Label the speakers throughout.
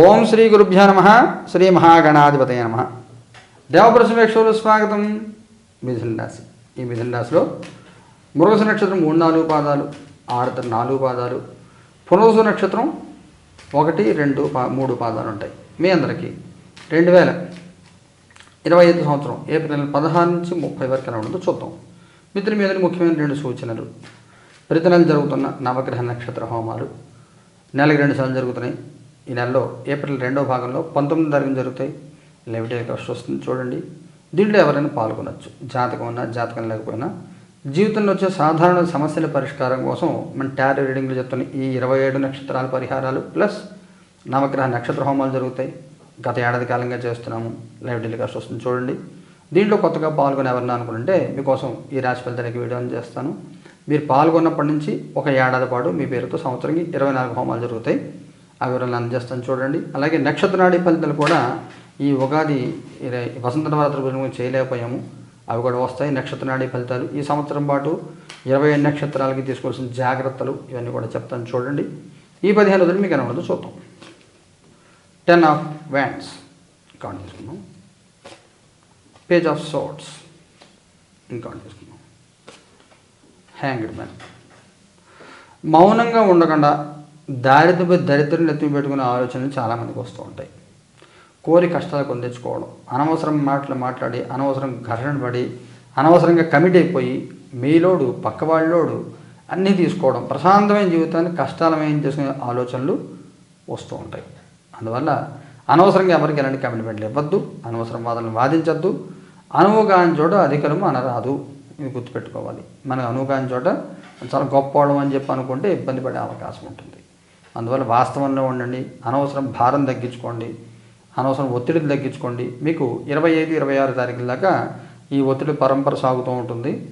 Speaker 1: ఓం శ్రీ గురుభ్యో నమ శ్రీ మహాగణాధిపతయ నమ. దేవప్రసమేశ్వరులు స్వాగతం. మిథున రాశి. ఈ మిథున రాశిలో మృగసు నక్షత్రం మూడు నాలుగు పాదాలు ఆరుతర నాలుగు పాదాలు పునరుసు నక్షత్రం ఒకటి రెండు పా మూడు పాదాలు ఉంటాయి. మీ అందరికీ రెండు వేల ఇరవై ఐదు సంవత్సరం ఏప్రిల్ పదహారు నుంచి ముప్పై వరకు ఎలా ఉంటుందో చూద్దాం. మిత్రుల మీద ముఖ్యమైన రెండు సూచనలు. ప్రతి నెల జరుగుతున్న నవగ్రహ నక్షత్ర హోమాలు. నెలకి రెండు సార్లు జరుగుతున్నాయి. ఈ నెలలో ఏప్రిల్ రెండో భాగంలో పంతొమ్మిది తారీఖున జరుగుతాయి. లెవిటే కష్టం వస్తుంది చూడండి. దీంట్లో ఎవరైనా పాల్గొనవచ్చు జాతకం ఉన్నా జాతకం లేకపోయినా జీవితంలో వచ్చే సాధారణ సమస్యల పరిష్కారం కోసం మన ట్యారో రీడింగ్లు చెప్తున్న ఈ ఇరవై ఏడు నక్షత్రాల పరిహారాలు ప్లస్ నవగ్రహ నక్షత్ర హోమాలు జరుగుతాయి. గత ఏడాది కాలంగా చేస్తున్నాము లైవ్ టెలికాస్ట్ వస్తుంది చూడండి. దీంట్లో కొత్తగా పాల్గొని ఎవరన్నా అనుకుంటే మీకోసం ఈ రాశి ఫలితానికి వీడియోని చేస్తాను. మీరు పాల్గొన్నప్పటి నుంచి ఒక ఏడాది పాటు మీ పేరుతో సంవత్సరానికి ఇరవై నాలుగు హోమాలు జరుగుతాయి. ఆ వివరాలు అందజేస్తాను చూడండి. అలాగే నక్షత్రనాడి ఫలితాలు కూడా ఈ ఉగాది వసంత నవరాత్రి గురించి చేయలేకపోయాము. అవి కూడా వస్తాయి నక్షత్రనాడి ఫలితాలు. ఈ సంవత్సరం పాటు ఇరవై ఏడు నక్షత్రాలకి తీసుకోవాల్సిన జాగ్రత్తలు ఇవన్నీ కూడా చెప్తాను చూడండి. ఈ పదిహేను రోజులు మీకు కనబడదు చూద్దాం. టెన్ ఆఫ్ వ్యాండ్స్ కౌంట్ తీసుకున్నాం పేజ్ ఆఫ్ సోట్స్ ఇంకౌంట్ తీసుకున్నాం హ్యాంగ్డ్ మ్యాన్. మౌనంగా ఉండకుండా దారిద్ర దరిద్రం ఎత్తి పెట్టుకునే ఆలోచనలు చాలామందికి వస్తూ ఉంటాయి. కోరి కష్టాలు కొని అనవసరం మాటలు మాట్లాడి అనవసరం ఘర్షణ పడి అనవసరంగా కమిట్ అయిపోయి మీలోడు పక్కవాళ్ళలోడు అన్నీ తీసుకోవడం ప్రశాంతమైన జీవితాన్ని కష్టాలమయం చేసుకునే ఆలోచనలు వస్తూ ఉంటాయి. అందువల్ల అనవసరంగా ఎవరికి ఎలాంటి కమిట్మెంట్లు ఇవ్వద్దు అనవసరం వాదనలు వాదించద్దు. అనువుగాని చోట అధికరము అనరాదు. ఇది గుర్తుపెట్టుకోవాలి. మనకు అనువుగాని చోట చాలా గొప్పవాళ్ళం అని చెప్పి అనుకుంటే ఇబ్బంది పడే అవకాశం ఉంటుంది. అందువల్ల వాస్తవంలో ఉండండి అనవసరం భారం తగ్గించుకోండి అనవసరం ఒత్తిడిని తగ్గించుకోండి. మీకు ఇరవై ఐదు ఇరవై ఆరు తారీఖుల దాకా ఈ ఒత్తిడి పరంపర సాగుతూ ఉంటుంది.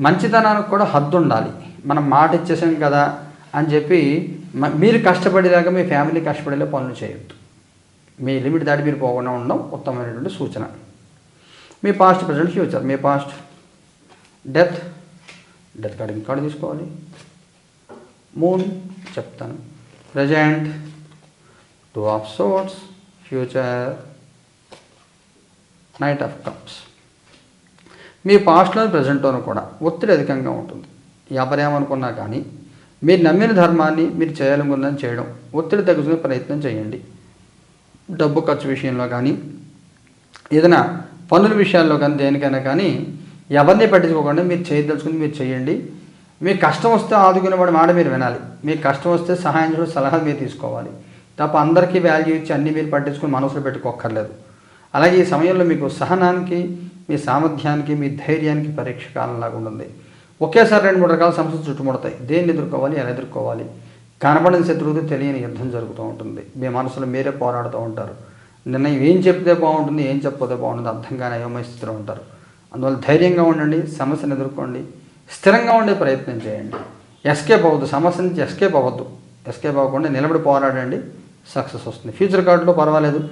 Speaker 1: మంచితనానికి కూడా హద్దు ఉండాలి మనం మాట ఇచ్చేసాం కదా అని చెప్పి మ- మీరు కష్టపడేదాకా మీ ఫ్యామిలీ కష్టపడేలా పనులు చేయొద్దు. మీ లిమిట్ దాటి మీరు పోకుండా ఉండడం ఉత్తమమైనటువంటి సూచన. మీ పాస్ట్ ప్రజెంట్ ఫ్యూచర్. మీ పాస్ట్ డెత్ డెత్ కార్డు ఇంకా తీసుకోవాలి. మూన్ చెప్తాను. Present two of swords future knight of cups మీ పాస్ట్లో ప్రజెంట్లోనూ కూడా ఒత్తిడి అధికంగా ఉంటుంది. ఎవరేమనుకున్నా కానీ మీరు నమ్మిన ధర్మాన్ని మీరు చేయాలనుకున్నది చేయడం ఒత్తిడి తగ్గుకునే ప్రయత్నం చేయండి. డబ్బు ఖర్చు విషయంలో కానీ ఏదైనా పనుల విషయాల్లో కానీ దేనికైనా కానీ ఎవరిని పట్టించుకోకుండా మీరు చేయదలుచుకుని మీరు చేయండి. మీకు కష్టం వస్తే ఆదుకునేవాడు మాట మీరు వినాలి. మీకు కష్టం వస్తే సహాయం చేయడం సలహా మీరు తీసుకోవాలి. తప్ప అందరికీ వాల్యూ ఇచ్చి అన్నీ మీరు పట్టించుకుని మనసులో పెట్టుకోక్కర్లేదు. అలాగే ఈ సమయంలో మీకు సహనానికి మీ సామర్థ్యానికి మీ ధైర్యానికి పరీక్ష కాలంలాగా ఉంటుంది. ఒకేసారి రెండు మూడు రకాల సమస్యలు చుట్టుముడతాయి. దేన్ని ఎదుర్కోవాలి ఎలా ఎదుర్కోవాలి? కనపడిన శత్రువుతో తెలియని యుద్ధం జరుగుతూ ఉంటుంది. మీ మనసులో మీరే పోరాడుతూ ఉంటారు. నిర్ణయం ఏం చెప్తే బాగుంటుంది ఏం చెప్పకపోతే బాగుంటుంది అర్థం కాని అయోమయ స్థితిలో ఉంటారు. అందువల్ల ధైర్యంగా ఉండండి సమస్యను ఎదుర్కోండి. స్థిరంగా ఉండే ప్రయత్నం చేయండి. ఎస్కేప్ అవ్వద్దు. సమస్య నుంచి ఎస్కేప్ అవ్వద్దు. ఎస్కేప్ అవ్వకుండా నిలబడి పోరాడండి. సక్సెస్ వస్తుంది. ఫ్యూచర్ కార్డులో పర్వాలేదు.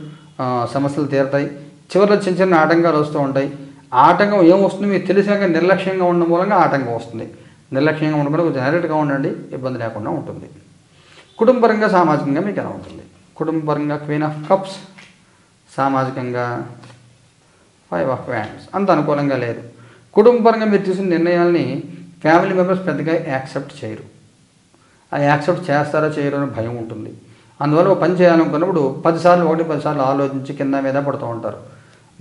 Speaker 1: సమస్యలు తీరుతాయి. చివరిలో చిన్న చిన్న ఆటంకాలు వస్తూ ఉంటాయి. ఆ ఆటంకం ఏం వస్తుంది? మీకు తెలిసాక నిర్లక్ష్యంగా ఉండడం మూలంగా ఆటంకం వస్తుంది. నిర్లక్ష్యంగా ఉండకుండా కొంచెం అలర్ట్గా ఉండండి. ఇబ్బంది లేకుండా ఉంటుంది. కుటుంబపరంగా సామాజికంగా మీకు ఎలా ఉంటుంది? కుటుంబపరంగా క్వీన్ ఆఫ్ కప్స్ సామాజికంగా ఫైవ్ ఆఫ్ వ్యాండ్స్ అంత అనుకూలంగా లేదు. కుటుంబపరంగా మీరు తీసుకున్న నిర్ణయాల్ని ఫ్యామిలీ మెంబర్స్ పెద్దగా యాక్సెప్ట్ చేయరు. ఆ యాక్సెప్ట్ చేస్తారో చేయరో అని భయం ఉంటుంది. అందువల్ల ఒక పని చేయాలనుకున్నప్పుడు పదిసార్లు ఒకటి పదిసార్లు ఆలోచించి కింద మీద పడుతూ ఉంటారు.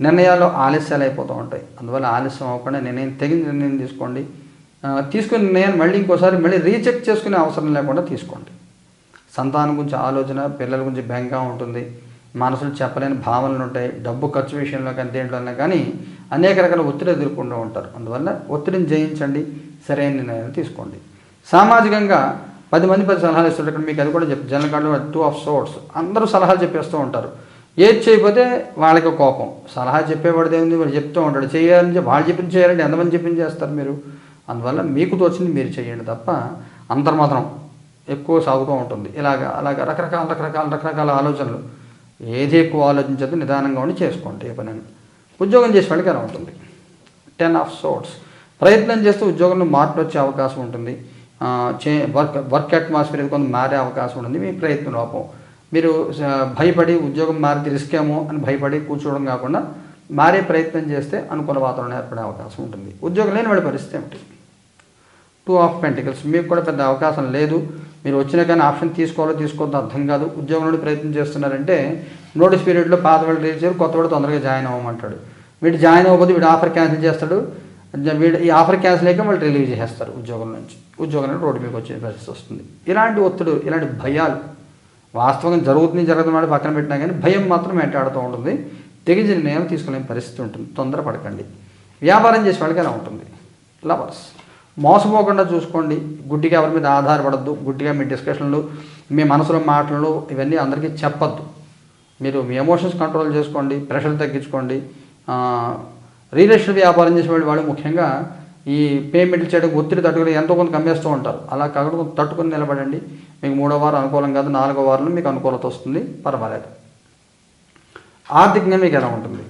Speaker 1: నిర్ణయాలు ఆలస్యాలు అయిపోతూ ఉంటాయి. అందువల్ల ఆలస్యం అవ్వకుండా నిర్ణయం తగిన నిర్ణయం తీసుకోండి. తీసుకున్న నిర్ణయాన్ని మళ్ళీ ఇంకోసారి మళ్ళీ రీచెక్ చేసుకునే అవసరం లేకుండా తీసుకోండి. సంతానం గురించి ఆలోచన పిల్లల గురించి బెంగా ఉంటుంది. మనసులు చెప్పలేని భావనలు ఉంటాయి. డబ్బు ఖర్చు విషయంలో కానీ దేంట్లోనే కానీ అనేక రకాల ఒత్తిడి ఎదుర్కొంటూ ఉంటారు. అందువల్ల ఒత్తిడిని జయించండి సరైన నిర్ణయాలు తీసుకోండి. సామాజికంగా పది మంది పది సలహాలు ఇస్తారు. ఇక్కడ మీకు అది కూడా చెప్పి జనరల్ కార్డులో టూ ఆఫ్ సోర్ట్స్ అందరూ సలహాలు చెప్పేస్తూ ఉంటారు. ఏది చేయకపోతే వాళ్ళకి కోపం. సలహా చెప్పేవాడిది ఏంది వాళ్ళు చెప్తూ ఉంటాడు. చేయాలని చెప్పి వాళ్ళు చెప్పింది చేయాలంటే ఎంతమంది చెప్పింది చేస్తారు మీరు? అందువల్ల మీకు తోచింది మీరు చేయండి తప్ప అంతర్మాత్రం ఎక్కువ సాగుతూ ఉంటుంది. ఇలాగ అలాగ రకరకాల రకరకాల రకరకాల ఆలోచనలు. ఏది ఎక్కువ ఆలోచించదు నిదానంగా ఉండి చేసుకోండి ఏ పని ఉద్యోగం చేసే వాళ్ళకి ఎలా ఉంటుంది. టెన్ ఆఫ్ సోర్ట్స్ ప్రయత్నం చేస్తే ఉద్యోగంలో మార్పులు వచ్చే అవకాశం ఉంటుంది. చే వర్క్ వర్క్ అట్మాస్ఫియర్ కొంత మారే అవకాశం ఉంటుంది. మీ ప్రయత్న లోపం మీరు భయపడి ఉద్యోగం మారితే రిస్క్ ఏమో అని భయపడి కూర్చోవడం కాకుండా మారే ప్రయత్నం చేస్తే అనుకూల వాతావరణం ఏర్పడే అవకాశం ఉంటుంది. ఉద్యోగం లేని వాడి పరిస్థితి ఏమిటి? టూ ఆఫ్ పెంటికల్స్ మీకు కూడా పెద్ద అవకాశం లేదు. మీరు వచ్చినా కానీ ఆప్షన్ తీసుకోవాలో తీసుకోవద్దో అర్థం కాదు. ఉద్యోగం నుండి ప్రయత్నం చేస్తున్నారంటే నోటీస్ పీరియడ్లో పాత వాళ్ళు రిలీజ్ చేయరు కొత్త వాడు తొందరగా జాయిన్ అవ్వమంటాడు. వీడు జాయిన్ అవ్వకపోతే వీడు ఆఫర్ క్యాన్సిల్ చేస్తాడు. వీడు ఈ ఆఫర్ క్యాన్సిల్ అయ్యాక వాళ్ళు రిలీవ్ చేసేస్తారు ఉద్యోగం నుంచి. ఉద్యోగం నుండి రోడ్డు మీకు వచ్చే పరిస్థితి వస్తుంది. ఇలాంటి ఒత్తిడి ఇలాంటి భయాలు వాస్తవంగా జరుగుతుంది జరగదు మాట పక్కన పెట్టినా కానీ భయం మాత్రం వెంటాడుతూ ఉంటుంది. తెగించి నిర్ణయం తీసుకోలేని పరిస్థితి ఉంటుంది. తొందరపడకండి. వ్యాపారం చేసే వాళ్ళకి ఎలా ఉంటుంది. లవర్స్ మోసపోకుండా చూసుకోండి. గుడ్డిగా ఎవరి మీద ఆధారపడద్దు. గుడ్డిగా మీ డిస్కషన్లు మీ మనసులో మాటలు ఇవన్నీ అందరికీ చెప్పద్దు. మీరు మీ ఎమోషన్స్ కంట్రోల్ చేసుకోండి ప్రెషర్ తగ్గించుకోండి. రియల్ ఎస్టేట్ వ్యాపారం చేసే వాళ్ళు ముఖ్యంగా ఈ పేమెంట్లు చేయడం ఒత్తిడి తట్టుకుని ఎంతో కొంత కమ్మేస్తూ ఉంటారు. అలా కాకుండా తట్టుకుని నిలబడండి. మీకు మూడో వారం అనుకూలం కాదు నాలుగో వారంలో మీకు అనుకూలత వస్తుంది. పర్వాలేదు. ఆర్థికంగా మీకు ఎలా ఉంటుంది?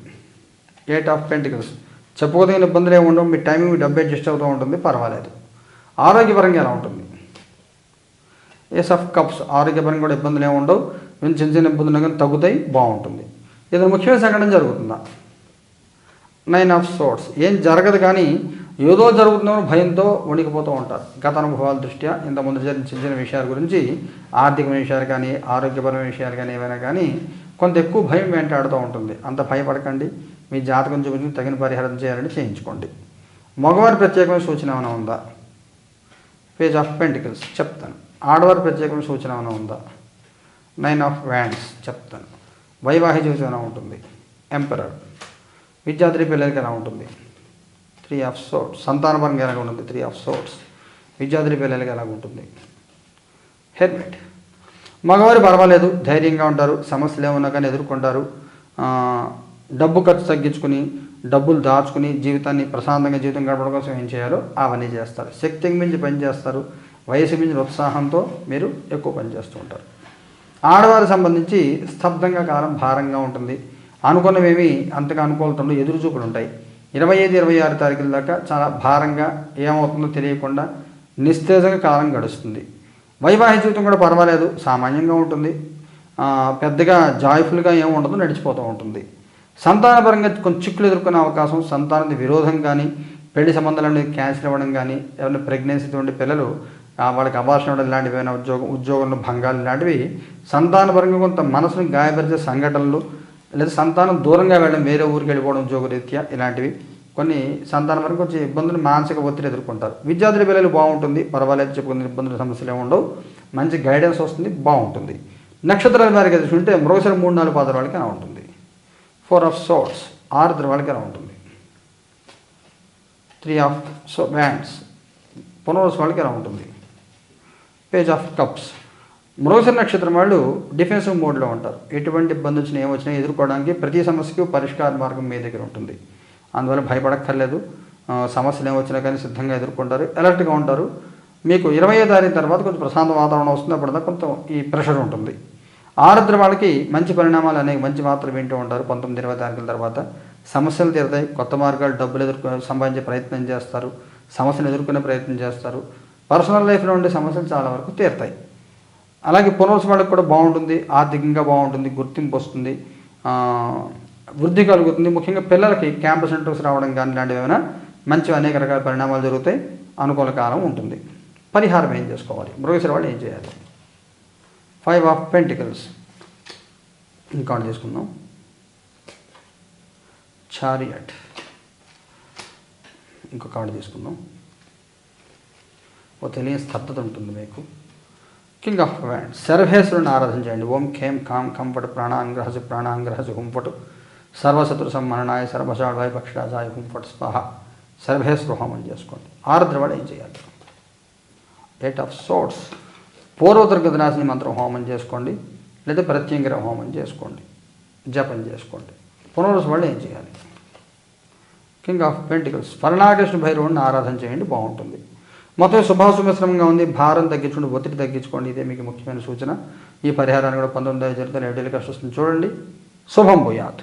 Speaker 1: ఎయిట్ ఆఫ్ పెంటికల్స్ చెప్పుకోదగిన ఇబ్బందులు ఏమి ఉండవు మీ టైమింగ్ మీ డబ్బు అడ్జస్ట్ అవుతూ ఉంటుంది పర్వాలేదు. ఆరోగ్యపరంగా ఎలా ఉంటుంది? ఏస్ ఆఫ్ కప్స్ ఆరోగ్యపరంగా కూడా ఇబ్బందులు ఏమి ఉండవు మేము చిన్న చిన్న ఇబ్బందులు కానీ తగ్గుతాయి బాగుంటుంది. ఏదైనా ముఖ్యమైన సంఘటన జరుగుతుందా? నైన్ ఆఫ్ సోర్ట్స్ ఏం జరగదు కానీ ఏదో జరుగుతుందో భయంతో వణికిపోతూ ఉంటారు. గత అనుభవాల దృష్ట్యా ఇంతకుముందు జరిగిన చిన్న చిన్న విషయాల గురించి ఆర్థికమైన విషయాలు కానీ ఆరోగ్యపరమైన విషయాలు కానీ ఏవైనా కానీ కొంత ఎక్కువ భయం వెంటాడుతూ ఉంటుంది. అంత భయపడకండి. మీ జాతకం చూపించి తగిన పరిహారం చేయాలని చేయించుకోండి. మగవారి ప్రత్యేకమైన సూచన ఏమైనా ఉందా? పేజ్ ఆఫ్ పెంటికల్స్ చెప్తాను. ఆడవారి ప్రత్యేకమైన సూచన ఏమైనా ఉందా? నైన్ ఆఫ్ వ్యాండ్స్ చెప్తాను. వైవాహిక జీవితం ఎలా ఉంటుంది? ఎంపరర్ విద్యార్థి పిల్లలకి ఎలా ఉంటుంది? త్రీ ఆఫ్ సోట్స్ సంతానపరంగా ఎలా ఉంటుంది? త్రీ ఆఫ్ సోట్స్ విద్యార్థి పిల్లలకి ఎలా ఉంటుంది? హెల్మెట్ మగవారు పర్వాలేదు ధైర్యంగా ఉంటారు సమస్యలు ఏమన్నా కానీ ఎదుర్కొంటారు. డబ్బు ఖర్చు తగ్గించుకుని డబ్బులు దాచుకుని జీవితాన్ని ప్రశాంతంగా జీవితం గడపడం కోసం ఏం చేయాలో అవన్నీ చేస్తారు. శక్తికి మించి పని చేస్తారు. వయసు మించిన ఉత్సాహంతో మీరు ఎక్కువ పని చేస్తూ ఉంటారు. ఆడవారికి సంబంధించి స్తబ్దంగా కాలం భారంగా ఉంటుంది. అనుకున్నవేమి అంతగా అనుకూలతలు ఎదురు చూపులు ఉంటాయి. ఇరవై ఐదు ఇరవై ఆరు తారీఖుల దాకా చాలా భారంగా ఏమవుతుందో తెలియకుండా నిస్తేజంగా కాలం గడుస్తుంది. వైవాహిక జీవితం కూడా పర్వాలేదు. సామాన్యంగా ఉంటుంది. పెద్దగా జాయ్ఫుల్గా ఏమి ఉండదు నడిచిపోతూ ఉంటుంది. సంతానపరంగా కొన్ని చిక్కులు ఎదుర్కొనే అవకాశం సంతానానికి విరోధం కానీ పెళ్ళి సంబంధాలను క్యాన్సిల్ అవ్వడం కానీ ఎవరైనా ప్రెగ్నెన్సీతో ఉండే పిల్లలు వాళ్ళకి అభాషణ ఇవ్వడం ఇలాంటివి ఏమైనా ఉద్యోగం ఉద్యోగంలో భంగాలు ఇలాంటివి సంతానపరంగా కొంత మనసును గాయపరిచే సంఘటనలు లేదా సంతానం దూరంగా వెళ్ళడం వేరే ఊరికి వెళ్ళిపోవడం ఉద్యోగరీత్యా ఇలాంటివి కొన్ని సంతానపరంగా కొంచెం ఇబ్బందులు మానసిక ఒత్తిడి ఎదుర్కొంటారు. విద్యార్థుల పిల్లలు బాగుంటుంది పర్వాలేదు చెప్పుకునే ఇబ్బందులు సమస్యలు ఏమి ఉండవు మంచి గైడెన్స్ వస్తుంది బాగుంటుంది. నక్షత్రాల వారికి చూసుకుంటే మృగశిర మూడు నాలుగు పాదాల వాళ్ళకి ఉంటుంది. ఫోర్ ఆఫ్ సోర్ట్స్ ఆరు వాళ్ళకి ఎలా ఉంటుంది three of so wands Punarvasu వాళ్ళకి ఎలా ఉంటుంది పేజ్ ఆఫ్ కప్స్ మృగశిర నక్షత్రం వాళ్ళు డిఫెన్సివ్ మోడ్లో ఉంటారు. ఎటువంటి ఇబ్బంది వచ్చినా ఏమొచ్చినా ఎదుర్కోవడానికి ప్రతి సమస్యకు పరిష్కార మార్గం మీ దగ్గర ఉంటుంది. అందువల్ల భయపడక్కర్లేదు. సమస్యలు ఏమొచ్చినా కానీ సిద్ధంగా ఎదుర్కొంటారు. అలర్ట్గా ఉంటారు. మీకు ఇరవై తారీఖు తర్వాత కొంచెం ప్రశాంత వాతావరణం వస్తుంది. అప్పుడు కొంత ఈ ప్రెషర్ ఉంటుంది. ఆరుద్ర వాళ్ళకి మంచి పరిణామాలు అనేక మంచి వార్తలు వింటూ ఉంటారు. పంతొమ్మిది ఇరవై తారీఖుల తర్వాత సమస్యలు తీరుతాయి. కొత్త మార్గాలు డబ్బులు ఎదుర్కొ సంపాదించే ప్రయత్నం చేస్తారు. సమస్యలు ఎదుర్కొనే ప్రయత్నం చేస్తారు. పర్సనల్ లైఫ్లో ఉండే సమస్యలు చాలా వరకు తీరుతాయి. అలాగే పునర్వసు వాళ్ళకి కూడా బాగుంటుంది. ఆర్థికంగా బాగుంటుంది. గుర్తింపు వస్తుంది. వృద్ధి కలుగుతుంది. ముఖ్యంగా పిల్లలకి క్యాంపస్ సెంటర్స్ రావడం కానీ ఇలాంటివి ఏమైనా మంచి అనేక రకాల పరిణామాలు జరుగుతాయి. అనుకూల కాలం ఉంటుంది. పరిహారం ఏం చేసుకోవాలి? మృగశిర వాళ్ళు ఏం చేయాలి? Five of pentacles. ఇంకా చేసుకుందాం చారియట్. ఇంకో కార్డు తీసుకుందాం. ఓ తెలియని స్తబ్దత ఉంటుంది మీకు. కింగ్ ఆఫ్ వ్యాండ్ సర్వేశ్వరుని ఆరాధన చేయండి. ఓం ఖేం కాం కంపటు ప్రాణాంగ్రహజు ప్రాణాంగ్రహజు హుంపటు సర్వశత్రు సమ్మరణాయ సర్వశాఢాయ పక్షాజాయ హుంపటు స్వాహ. సర్వేశ్వర హోమం చేసుకోండి. ఆర్ద్రవాడు ఏం చేయాలి? ఎయిట్ ఆఫ్ సోర్ట్స్ పూర్వదుర్గదనాశిని మంత్రం హోమం చేసుకోండి లేదా ప్రత్యంగిర హోమం చేసుకోండి జపం చేసుకోండి. పునరుసు వాళ్ళు ఏం చేయాలి? కింగ్ ఆఫ్ పెంటికల్స్ స్వర్ణాకృష్ణ భైరవుడిని ఆరాధన చేయండి బాగుంటుంది. మొత్తం శుభాశుభశ్రమంగా ఉంది భారం తగ్గించుకోండి ఒత్తిడి తగ్గించుకోండి ఇదే మీకు ముఖ్యమైన సూచన. ఈ పరిహారాన్ని కూడా పంతొమ్మిది జరుగుతున్న ఏడేళ్ళకి వస్తుంది చూడండి. శుభం పోయాత్